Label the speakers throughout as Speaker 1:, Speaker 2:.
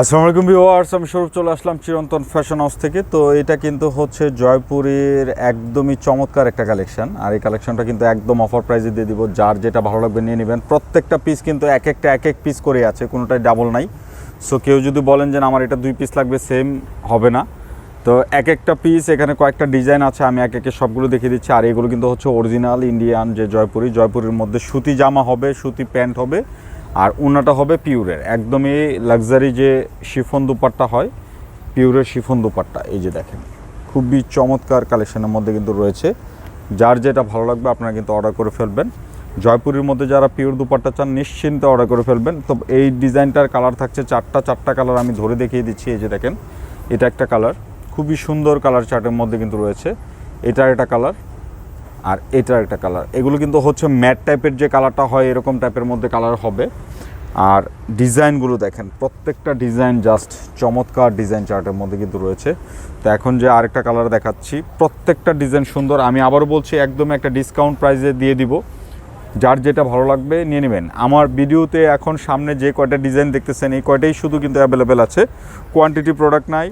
Speaker 1: আসসালামু আলাইকুম ভিউয়ার্স, আমি স্বরূপ চলে আসলাম চিরন্তন ফ্যাশন হাউস থেকে। তো এটা কিন্তু হচ্ছে জয়পুরের একদমই চমৎকার একটা কালেকশন আর এই কালেকশনটা কিন্তু একদম অফার প্রাইসে দিয়ে দিব, যার যেটা ভালো লাগবে নিয়ে নেবেন। প্রত্যেকটা পিস কিন্তু এক একটা, এক এক পিস করে আছে, কোনোটাই ডাবল নাই। সো কেউ যদি বলেন যে আমার এটা দুই পিস লাগবে সেম হবে না। তো এক একটা পিস এখানে কয়েকটা ডিজাইন আছে, আমি এক একে সবগুলো দেখিয়ে দিচ্ছি। আর এগুলো কিন্তু হচ্ছে অরিজিনাল ইন্ডিয়ান যে জয়পুরি, জয়পুরের মধ্যে সুতি জামা হবে, সুতি প্যান্ট হবে। আর উন্নাটা হবে পিউরের। একদমই লাক্সারি যে শিফন দুপাট্টা হয়, পিউরের শিফন দুপাট্টা, এই যে দেখেন। খুবই চমৎকার কালেকশনের মধ্যে কিন্তু রয়েছে। যার যেটা ভালো লাগবে আপনারা কিন্তু অর্ডার করে ফেলবেন। জয়পুরের মধ্যে যারা পিওর দুপাট্টা চান, নিশ্চিন্তে অর্ডার করে ফেলবেন। তো এই ডিজাইনটার কালার থাকছে চারটা চারটা কালার আমি ধরে দেখিয়ে দিচ্ছি, এই যে দেখেন। এটা একটা কালার খুবই সুন্দর কালার চার্টের মধ্যে কিন্তু রয়েছে। এটা একটা কালার আর এটার একটা কালার এগুলো কিন্তু হচ্ছে ম্যাট টাইপের যে কালারটা হয়, এরকম টাইপের মধ্যে কালার হবে। আর ডিজাইনগুলো দেখেন, প্রত্যেকটা ডিজাইন জাস্ট চমৎকার ডিজাইন চার্টের মধ্যে কিন্তু রয়েছে। তো এখন যে আরেকটা কালার দেখাচ্ছি, প্রত্যেকটা ডিজাইন সুন্দর। আমি আবারও বলছি, একদম একটা ডিসকাউন্ট প্রাইসে দিয়ে দিব। যার যেটা ভালো লাগবে, নিয়ে নেবেন। আমার ভিডিওতে এখন সামনে যে কয়টা ডিজাইন দেখতেছেন, এই কয়টাই শুধু কিন্তু অ্যাভেলেবেল আছে। কোয়ান্টিটি প্রোডাক্ট নাই।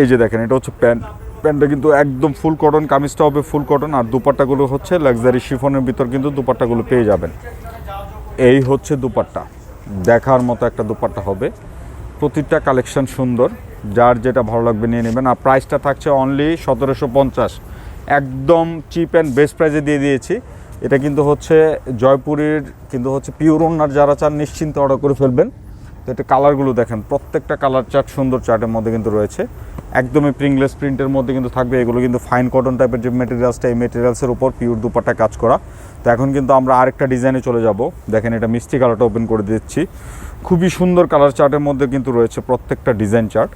Speaker 1: এই যে দেখেন, এটা হচ্ছে প্যান্ট প্যান্টটা কিন্তু একদম ফুল কটন কামিজটা হবে ফুল কটন আর দুপাট্টাগুলো হচ্ছে লাক্সারি শিফনের ভিতর কিন্তু দুপাট্টাগুলো পেয়ে যাবেন। এই হচ্ছে দুপাট্টা। দেখার মতো একটা দুপাট্টা হবে। প্রতিটা কালেকশন সুন্দর। যার যেটা ভালো লাগবে নিয়ে নেবেন। আর প্রাইসটা থাকছে অনলি সতেরোশো পঞ্চাশ। একদম চিপ অ্যান্ড বেস্ট প্রাইসে দিয়ে দিয়েছি। এটা কিন্তু হচ্ছে জয়পুরের, কিন্তু হচ্ছে পিওর ওনার যারা চান নিশ্চিন্তে অর্ডার করে ফেলবেন। তো এটা কালারগুলো দেখেন। প্রত্যেকটা কালার চার্ট সুন্দর চার্টের মধ্যে কিন্তু রয়েছে। একদমই প্রিংলেস প্রিন্টের মধ্যে কিন্তু থাকবে। এগুলো কিন্তু ফাইন কটন টাইপের যে মেটেরিয়ালসটা এই মেটেরিয়ালসের উপর পিওর দুপাট্টা কাজ করা। তো এখন কিন্তু আমরা আরেকটা ডিজাইনে চলে যাব। দেখেন এটা মিষ্টি কালারটা ওপেন করে দিচ্ছি। খুবই সুন্দর কালার চার্টের মধ্যে কিন্তু রয়েছে প্রত্যেকটা ডিজাইন চার্ট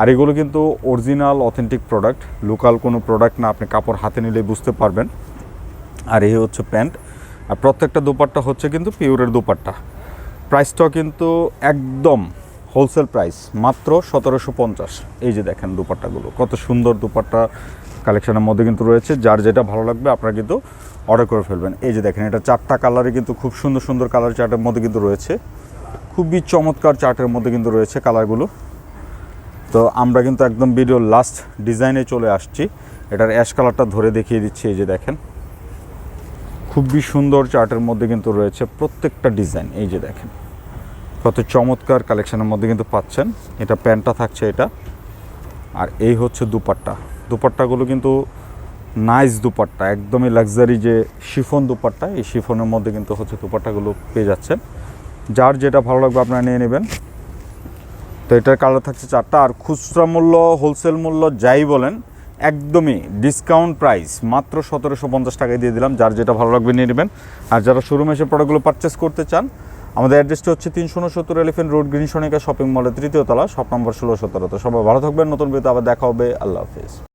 Speaker 1: আর এগুলো কিন্তু অরিজিনাল অথেন্টিক প্রোডাক্ট লোকাল কোনো প্রোডাক্ট না, আপনি কাপড় হাতে নিলে বুঝতে পারবেন। আর এই হচ্ছে প্যান্ট। আর প্রত্যেকটা দুপাট্টা হচ্ছে কিন্তু পিওরের দুপাট্টা। প্রাইসটাও কিন্তু একদম হোলসেল প্রাইস মাত্র সতেরোশো পঞ্চাশ। এই যে দেখেন দুপাট্টাগুলো, কত সুন্দর দুপাট্টা কালেকশনের মধ্যে কিন্তু রয়েছে। যার যেটা ভালো লাগবে আপনারা কিন্তু অর্ডার করে ফেলবেন। এই যে দেখেন, এটা চারটা কালারে কিন্তু খুব সুন্দর সুন্দর কালার চার্টের মধ্যে কিন্তু রয়েছে। খুবই চমৎকার চার্টের মধ্যে কিন্তু রয়েছে কালারগুলো তো আমরা কিন্তু একদম ভিডিও লাস্ট ডিজাইনে চলে আসছি। এটার অ্যাশ কালারটা ধরে দেখিয়ে দিচ্ছি, এই যে দেখেন। খুবই সুন্দর চার্টের মধ্যে কিন্তু রয়েছে প্রত্যেকটা ডিজাইন এই যে দেখেন। কত চমৎকার কালেকশনের মধ্যে কিন্তু পাচ্ছেন। এটা প্যান্টটা থাকছে এটা। আর এই হচ্ছে দুপাট্টা। দুপাট্টাগুলো কিন্তু নাইস দুপাট্টা, একদমই লাক্সারি যে শিফন দুপাট্টা, এই শিফনের মধ্যে কিন্তু হচ্ছে দুপাট্টাগুলো পেয়ে যাচ্ছেন। যার যেটা ভালো লাগবে আপনারা নিয়ে নেবেন। তো এটার কালার থাকছে চারটা, আর খুচরা মূল্য হোলসেল মূল্য যাই বলেন, একদমই ডিসকাউন্ট প্রাইস মাত্র সতেরোশো পঞ্চাশ টাকায় দিয়ে দিলাম। যার যেটা ভালো লাগবে নিয়ে নেবেন। আর যারা শোরুমে এসে প্রোডাক্টগুলো পারচেস করতে চান আমাদের অ্যাড্রেসটি হচ্ছে তিনশো উনসত্তর elephant road, green Sonika shopping মলের তৃতীয় তলা, শপ নম্বর ষোলো সতেরো তো সবাই ভালো থাকবেন, নতুন বিয়েতে আবার দেখা হবে। আল্লাহ হাফিজ।